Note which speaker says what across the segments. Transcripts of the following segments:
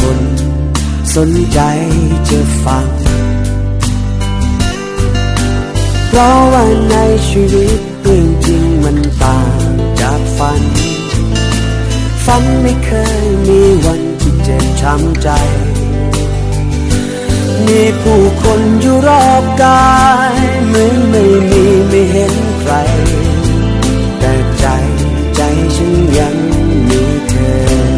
Speaker 1: คน สนใจจะฟัง เพราะว่าในชีวิตเรื่องจริงมันต่างจากฝัน ฝันไม่เคยมีวันที่เจ็บช้ำใจ มีผู้คนอยู่รอบกายเหมือนไม่มีไม่เห็นใคร แต่ใจใจฉันยังมีเธอ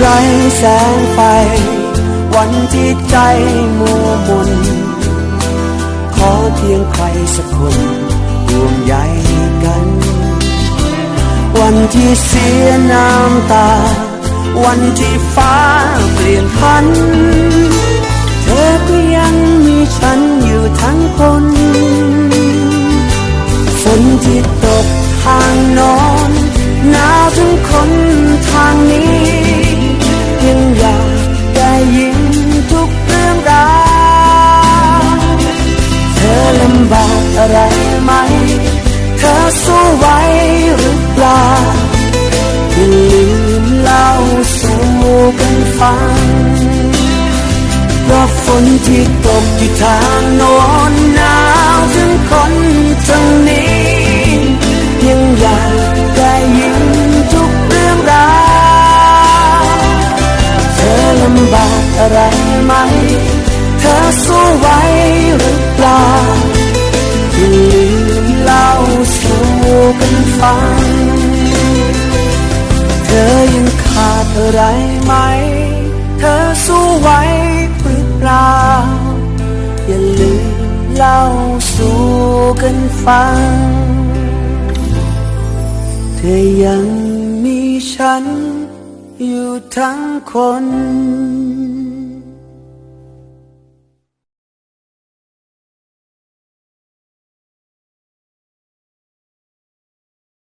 Speaker 1: ไร้แสงไฟ วันที่ใจมัวมน ขอเพียงใครสักคนห่วงใยกัน วันที่เสียน้ำตา วันที่ฟ้าเปลี่ยนพัน ฟังเพราะฝนที่ตกที่ทางโน้นหนาวถึงคนตรงนี้ ยังอยากได้ยินทุกเรื่องราวเธอลำบากอะไรไหม เธอสู้ไหวหรือเปล่าอย่ลืมเล่าสู่กันฟัง เธอยังขาดอะไรไหม ฟังเธอยังมีฉันอยู่ทั้งคน